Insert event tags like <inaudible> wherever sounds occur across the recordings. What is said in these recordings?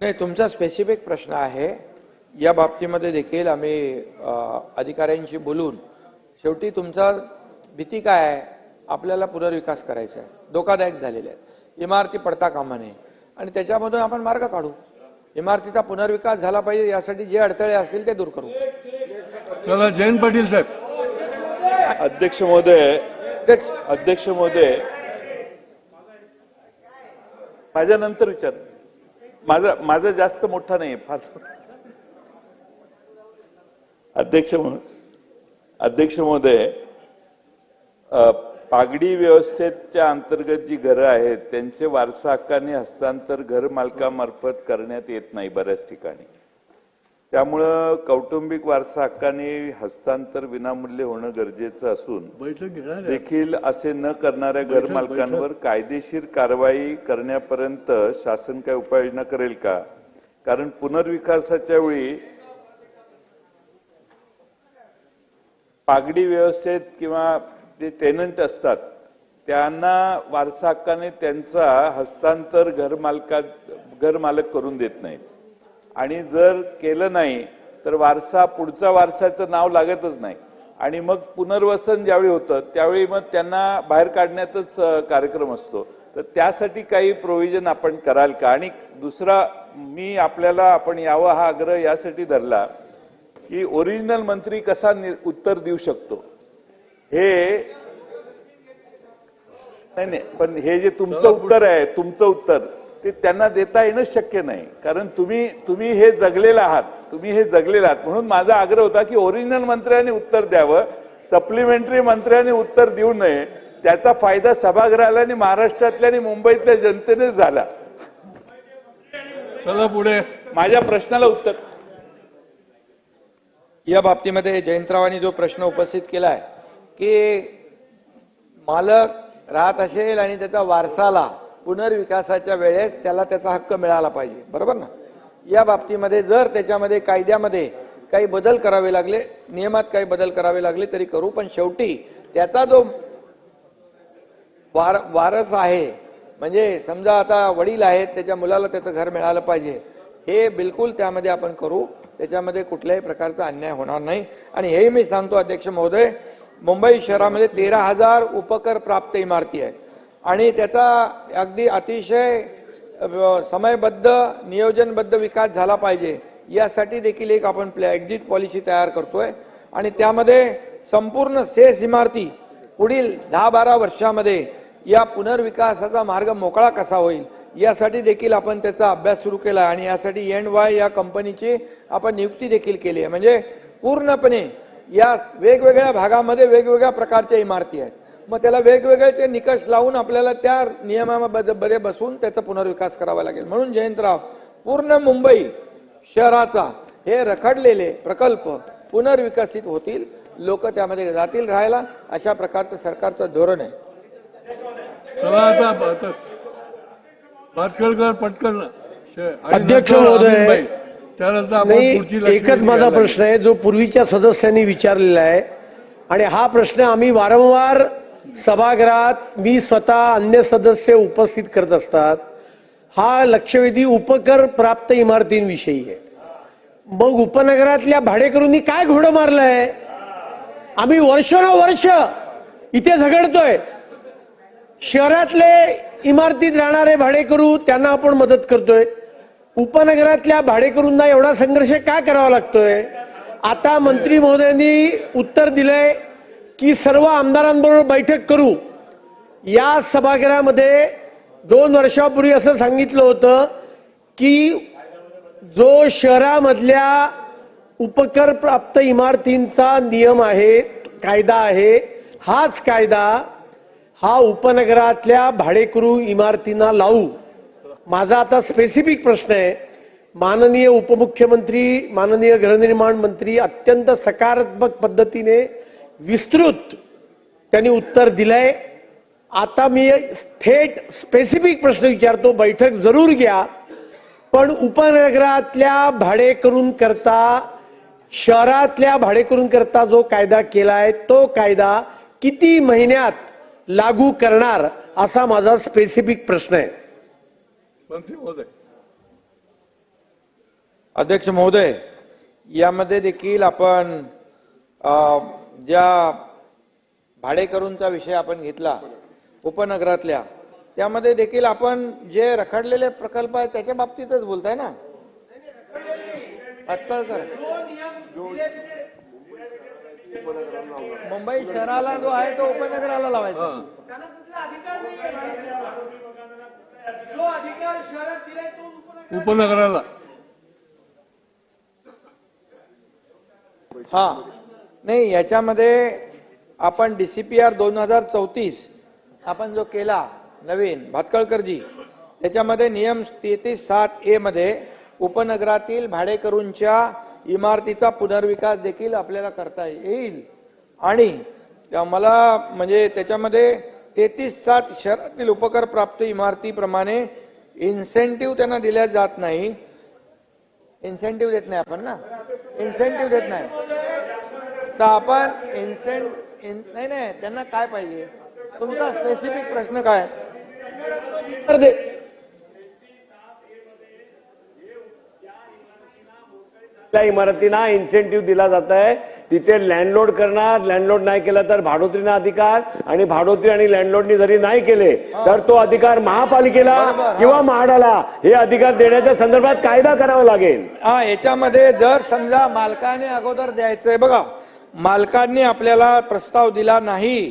नाही तुमचा स्पेसिफिक प्रश्न आहे. या बाबतीमध्ये देखील आम्ही अधिकाऱ्यांशी बोलून शेवटी तुमचा भीती काय आहे? आपल्याला पुनर्विकास करायचा आहे. धोकादायक झालेले आहेत. इमारती पडता कामा नये. आणि त्याच्यामधून आपण मार्ग काढू. इमारतीचा पुनर्विकास झाला पाहिजे यासाठी जे अडथळे असतील ते दूर करू. चला जयंत पाटील साहेब. अध्यक्ष महोदय अध्यक्ष अध्यक्ष महोदय माझ्या नंतर विचार. माझा माझा जास्त मोठा नाही फार अध्यक्ष म्हणून अध्यक्ष महोदय पागडी व्यवस्थेच्या अंतर्गत जी घरं आहेत त्यांचे वारसा हक्काने हस्तांतर घर मालकामार्फत करण्यात येत नाही बऱ्याच ठिकाणी. त्यामुळं कौटुंबिक वारसा हक्काने हस्तांतर विनामूल्य होणं गरजेचं असून देखील असे न करणाऱ्या घर मालकांवर कायदेशीर कारवाई करण्यापर्यंत शासन काय उपाययोजना करेल का? कारण पुनर्विकासाच्या वेळी पागडी व्यवस्थेत किंवा जे टेनंट असतात त्यांना वारसा हक्काने त्यांचा हस्तांतर घर मालकात घर मालक करून देत नाहीत. आणि जर केलं नाही तर वारसा पुढचा वारसाचं नाव लागतच नाही. आणि मग पुनर्वसन ज्यावेळी होतं त्यावेळी मग त्यांना बाहेर काढण्यातच कार्यक्रम असतो. तर त्यासाठी काही प्रोव्हिजन आपण कराल का? आणि दुसरा मी आपल्याला आपण यावं हा आग्रह यासाठी धरला की ओरिजिनल मंत्री कसा उत्तर देऊ शकतो? हे नाही नाही पण हे जे तुमचं उत्तर आहे तुमचं उत्तर. ते त्यांना देता येणं शक्य नाही. कारण तुम्ही तुम्ही हे जगलेलं आहात तुम्ही हे जगलेलं आहात. म्हणून माझा आग्रह होता की ओरिजिनल मंत्र्यांनी उत्तर द्यावं सप्लिमेंटरी मंत्र्यांनी उत्तर देऊ नये. त्याचा फायदा सभागृहाला आणि महाराष्ट्रातल्या आणि मुंबईतल्या जनतेने झाला. चला पुढे. माझ्या प्रश्नाला उत्तर. या बाबतीमध्ये जयंतरावांनी जो प्रश्न उपस्थित केला आहे की मालक राहत असेल आणि त्याचा वारसाला पुनर्विकासाच्या वेळेस त्याला त्याचा हक्क मिळाला पाहिजे. बरोबर ना? या बाबतीमध्ये जर त्याच्यामध्ये कायद्यामध्ये काही बदल करावे लागले नियमात काही बदल करावे लागले तरी करू. पण शेवटी त्याचा जो वार वारस आहे म्हणजे समजा आता वडील आहेत त्याच्या मुलाला त्याचं घर मिळालं पाहिजे हे बिलकुल त्यामध्ये आपण करू. त्याच्यामध्ये कुठल्याही प्रकारचा अन्याय होणार नाही. आणि हेही मी सांगतो अध्यक्ष महोदय मुंबई शहरामध्ये तेरा हजार उपकर प्राप्त इमारती आहेत. आणि त्याचा अगदी अतिशय समयबद्ध नियोजनबद्ध विकास झाला पाहिजे. यासाठी देखील एक आपण प्लॅ एक्झिट पॉलिसी तयार करतोय. आणि त्यामध्ये संपूर्ण सेस इमारती पुढील दहा बारा वर्षामध्ये या पुनर्विकासाचा मार्ग मोकळा कसा होईल यासाठी देखील आपण त्याचा अभ्यास सुरू केला आणि यासाठी एन वाय या कंपनीची आपण नियुक्ती देखील केली आहे. म्हणजे पूर्णपणे या वेगवेगळ्या भागामध्ये वेगवेगळ्या प्रकारच्या इमारती आहेत. मग त्याला वेगवेगळे ते निकष लावून आपल्याला त्या नियमामध्ये बसून त्याचा पुनर्विकास करावा लागेल. म्हणून जयंतराव पूर्ण मुंबई शहराचा हे रखडलेले प्रकल्प पुनर्विकसित होतील. लोक त्यामध्ये जातील राहायला. अशा प्रकारचं सरकारचं धोरण आहे. पटकन अध्यक्ष महोदय, एकच माझा प्रश्न आहे जो पूर्वीच्या सदस्यांनी विचारलेला आहे. आणि हा प्रश्न आम्ही वारंवार सभागृहात मी स्वतः अन्य सदस्य उपस्थित करत असतात. हा लक्षवेधी उपकर प्राप्त इमारतींविषयी आहे. मग उपनगरातल्या भाडेकरूंनी काय घोडं मारलंय? आम्ही वर्षानुवर्ष इथे झगडतोय. शहरातले इमारतीत राहणारे भाडेकरू त्यांना आपण मदत करतोय. उपनगरातल्या भाडेकरूंना एवढा संघर्ष का करावा लागतोय? आता मंत्री महोदयांनी उत्तर दिलंय की सर्व आमदारांबरोबर बैठक करू. या सभागृहामध्ये दोन वर्षापूर्वी असं सांगितलं होतं की जो शहरामधल्या उपकर प्राप्त इमारतींचा नियम आहे कायदा आहे हाच कायदा हा उपनगरातल्या भाडेकरू इमारतींना लावू. माझा आता स्पेसिफिक प्रश्न आहे. माननीय उपमुख्यमंत्री माननीय गृहनिर्माण मंत्री अत्यंत सकारात्मक पद्धतीने विस्तृत त्यांनी उत्तर दिलंय. आता मी थेट स्पेसिफिक प्रश्न विचारतो. बैठक जरूर घ्या. पण उपनगरातल्या भाडेकरून करता शहरातल्या भाडेकरून करता जो कायदा केलाय तो कायदा किती महिन्यात लागू करणार असा माझा स्पेसिफिक प्रश्न आहे. मंत्री महोदय. अध्यक्ष महोदय यामध्ये देखील आपण ज्या भाडेकरूंचा विषय आपण घेतला उपनगरातल्या त्यामध्ये देखील आपण जे रखडलेले प्रकल्प आहेत त्याच्या बाबतीतच बोलताय ना? अटकळकर मुंबई शहराला जो आहे तो उपनगराला लावायचा. उपनगराला. हा. नाही याच्यामध्ये आपण डी सी पी आर दोन हजार चौतीस आपण जो केला नवीन भातकळकरजी त्याच्यामध्ये नियम तेहतीस सात ए मध्ये उपनगरातील भाडेकरूंच्या इमारतीचा पुनर्विकास देखील आपल्याला करता येईल. आणि मला म्हणजे त्याच्यामध्ये तेहतीस सात शहरातील उपकर प्राप्त इमारतीप्रमाणे इन्सेंटिव्ह त्यांना दिल्या जात नाही. इन्सेंटिव्ह देत नाही आपण ना? इन्सेंटिव्ह देत नाही. तर आपण इन्सेंट नाही नाही त्यांना काय पाहिजे? तुमचा स्पेसिफिक प्रश्न काय? त्या इमारतींना इन्सेंटिव्ह दिला जात आहे तिथे लँडलोड करणार. लँडलोड नाही केला तर भाडोत्रीना अधिकार. आणि भाडोत्री आणि लँडलोडनी जरी नाही केले तर तो अधिकार महापालिकेला. किंवा म्हाडाला हे अधिकार देण्याच्या संदर्भात कायदा करावा लागेल. हा याच्यामध्ये जर समजा मालकाने अगोदर द्यायचंय बघा. मालकांनी आपल्याला प्रस्ताव दिला नाही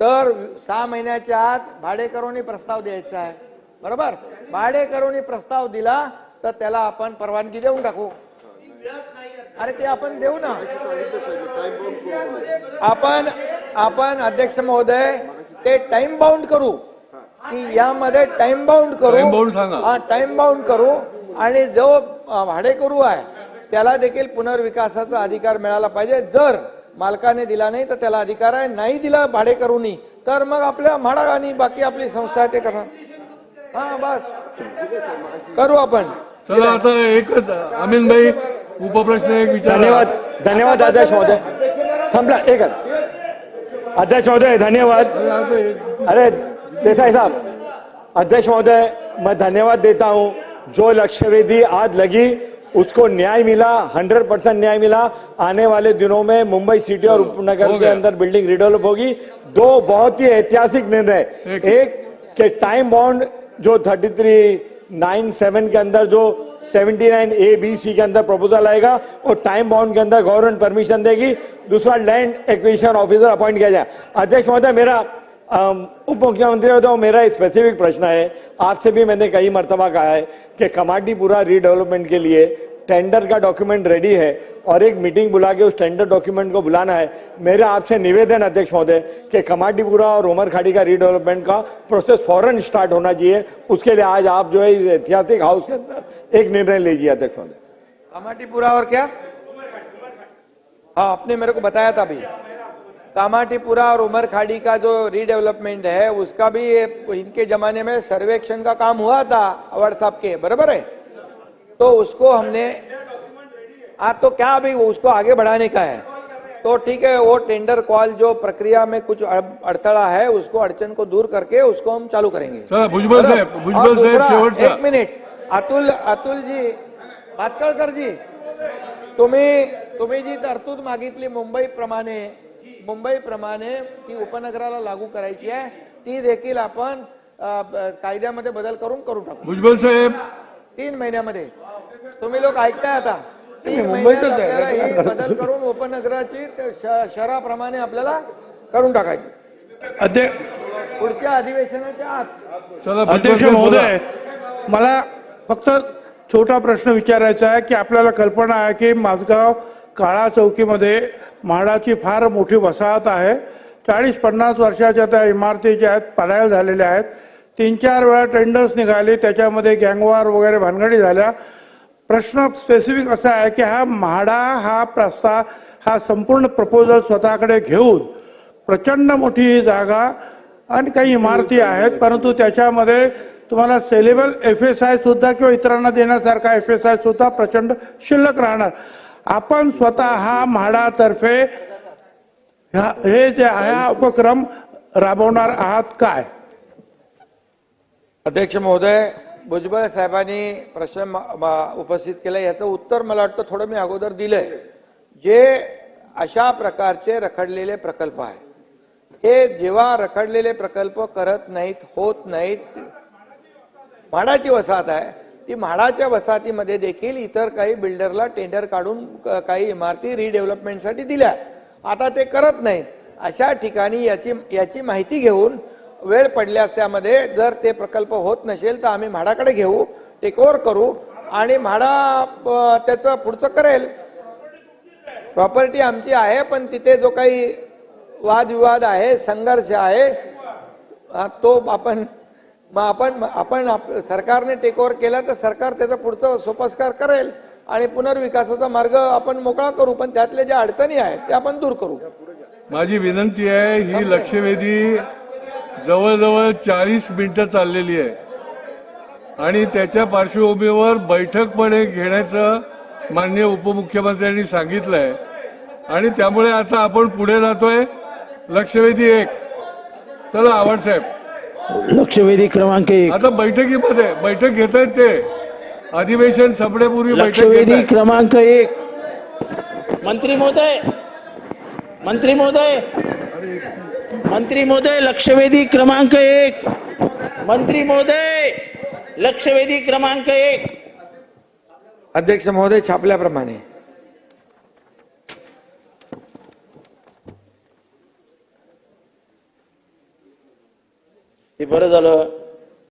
तर सहा महिन्याच्या आत भाडेकरूंनी प्रस्ताव द्यायचा आहे. बरोबर? भाडेकरूंनी प्रस्ताव दिला तर त्याला आपण परवानगी देऊन टाकू. अरे ते आपण देऊ ना. आपण आपण अध्यक्ष महोदय ते टाइम बाउंड करू. की यामध्ये टाइम बाउंड करू. हा टाइम बाउंड करू. आणि जो भाडेकरू आहे त्याला देखील पुनर्विकासाचा अधिकार मिळाला पाहिजे. जर मालकाने दिला नाही तर त्याला अधिकार आहे. नाही दिला भाडेकरूनी तर मग आपल्या म्हाडा आणि बाकी आपली संस्था आहे ते करणार. हा बस. करू आपण. चला आता एकच अमीन भाई उपप्रश्न एक विचार. धन्यवाद. धन्यवाद अध्यक्ष महोदय. संपला. एकच अध्यक्ष महोदय धन्यवाद. अरे देसाई साहब. अध्यक्ष महोदय मैं धन्यवाद देता हूं. जो लक्ष्यवेदी आज लगी उसको न्याय मिला 100 परसेंट न्याय मिला। आने वाले दिनों में मुंबई सिटी और उपनगर के अंदर बिल्डिंग रिडेवलप होगी। दो बहुत ही ऐतिहासिक निर्णय। एक- के टाइम बॉन्ड जो 33 नाइन सेवन के अंदर जो 79 ए बी सी के अंदर प्रपोजल आएगा और टाइम बाउंड के अंदर गवर्नमेंट परमिशन देगी। दूसरा लैंड एक्विजिशन ऑफिसर अपॉइंट किया जाए। अध्यक्ष महोदय मेरा उप मुख्यमंत्री होता मेरा एक स्पेसिफिक प्रश्न है। आपसे भी मैंने कई मरतबा कहा है कि कमाटीपुरा रीडेवलपमेंट के लिए टेंडर का डॉक्यूमेंट रेडी है और एक मीटिंग बुला के उस टेंडर डॉक्यूमेंट को बुलाना है। मेरा आपसे निवेदन अध्यक्ष महोदय, कि कमाटीपुरा और उमरखाड़ी का रीडेवलपमेंट का प्रोसेस फ़ौरन स्टार्ट होना चाहिए। उसके लिए आज आप जो है ऐतिहासिक हाउस के अंदर एक निर्णय लीजिए अध्यक्ष महोदय। कामाटीपुरा और क्या? हाँ आपने मेरे को बताया था अभी। कामाटीपुरा और उमरखाड़ी का जो रीडेवलपमेंट है उसका भी इनके जमाने में सर्वेक्षण का काम हुआ था अवार्ड साहब के बराबर है? तो उसको हमने हाँ तो क्या अभी उसको आगे बढ़ाने का है? तो ठीक है वो टेंडर कॉल जो प्रक्रिया में कुछ अड़- अड़थड़ा है उसको अड़चन को दूर करके उसको हम चालू करेंगे। भुजबल साहेब भुजबल साहेब। एक मिनिट अतुल अतुल जी भातकळकर जी तुम्ही तुम्ही जी तरतूद मागितली मुंबई प्रमाणे मुंबई प्रमाणे ती उपनगराला लागू करायची आहे. ती देखील आपण कायद्यामध्ये बदल करून करून टाकू. भुजबल साहेब. तीन महिन्यामध्ये. तुम्ही लोक ऐकताय आता. तीन मुंबईतच <laughs> बदल करून उपनगराची शहराप्रमाणे आपल्याला करून टाकायची. अध्यक्ष पुढच्या अधिवेशनाच्या आत. चला अध्यक्ष. महोदय मला फक्त छोटा प्रश्न विचारायचा आहे की आपल्याला कल्पना आहे की माझगाव काळा चौकीमध्ये म्हाडाची फार मोठी वसाहत आहे. चाळीस पन्नास वर्षाच्या त्या इमारती ज्या आहेत पडायल झालेल्या आहेत. तीन चार वेळा टेंडर्स निघाले त्याच्यामध्ये गँगवार वगैरे भानगडी झाल्या. प्रश्न स्पेसिफिक असा आहे की हा म्हाडा हा प्रस्ताव हा संपूर्ण प्रपोजल स्वतःकडे घेऊन प्रचंड मोठी जागा आणि काही इमारती आहेत परंतु त्याच्यामध्ये तुम्हाला सेलेबल एफ एस आय सुद्धा किंवा इतरांना देण्यासारखा एफ एस आय सुद्धा प्रचंड शिल्लक राहणार. आपण स्वतः हा म्हाडातर्फे हे जे आहे हा उपक्रम राबवणार आहात काय? अध्यक्ष महोदय भुजबळ साहेबांनी प्रश्न उपस्थित केला याचं उत्तर मला वाटतं थोडं मी अगोदर दिलंय. जे अशा प्रकारचे रखडलेले प्रकल्प आहेत हे जेव्हा रखडलेले प्रकल्प करत नाहीत होत नाहीत म्हाडाची वसाहत आहे. ती म्हाडाच्या वसाहतीमध्ये देखील इतर काही बिल्डरला टेंडर काढून क- काही इमारती रिडेव्हलपमेंटसाठी दिल्या. आता ते करत नाहीत. अशा ठिकाणी याची याची माहिती घेऊन वेळ पडल्यास त्यामध्ये जर ते प्रकल्प होत नसेल तर आम्ही म्हाडाकडे घेऊ टेकओव्हर करू आणि म्हाडा त्याचं पुढचं करेल. प्रॉपर्टी आमची आहे पण तिथे जो काही वादविवाद आहे संघर्ष आहे तो आपण मग आपण आपण आप- सरकारने टेकओव्हर केला तर सरकार त्याचा पुढचं सोपस्कार करेल आणि पुनर्विकासाचा मार्ग आपण मोकळा करू पण त्यातल्या ज्या अडचणी आहेत त्या आपण दूर करू. माझी विनंती आहे ही लक्षवेधी जवळजवळ चाळीस मिनिटं चाललेली आहे. आणि त्याच्या पार्श्वभूमीवर बैठक पण एक घेण्याचं माननीय उपमुख्यमंत्र्यांनी सांगितलं आहे आणि त्यामुळे आता आपण पुढे जातोय. लक्षवेधी एक. चला आव्हाड साहेब. लक्षवेधी क्रमांक एक. आता बैठकीमध्ये बैठक घेत आहेत ते. अधिवेशन संपण्यापूर्वी बैठक लक्षवेधी. क्रमांक एक. मंत्री महोदय मंत्री महोदय मंत्री महोदय लक्षवेधी क्रमांक एक. मंत्री महोदय लक्षवेधी क्रमांक एक. अध्यक्ष महोदय छापल्याप्रमाणे. हे बरं झालं.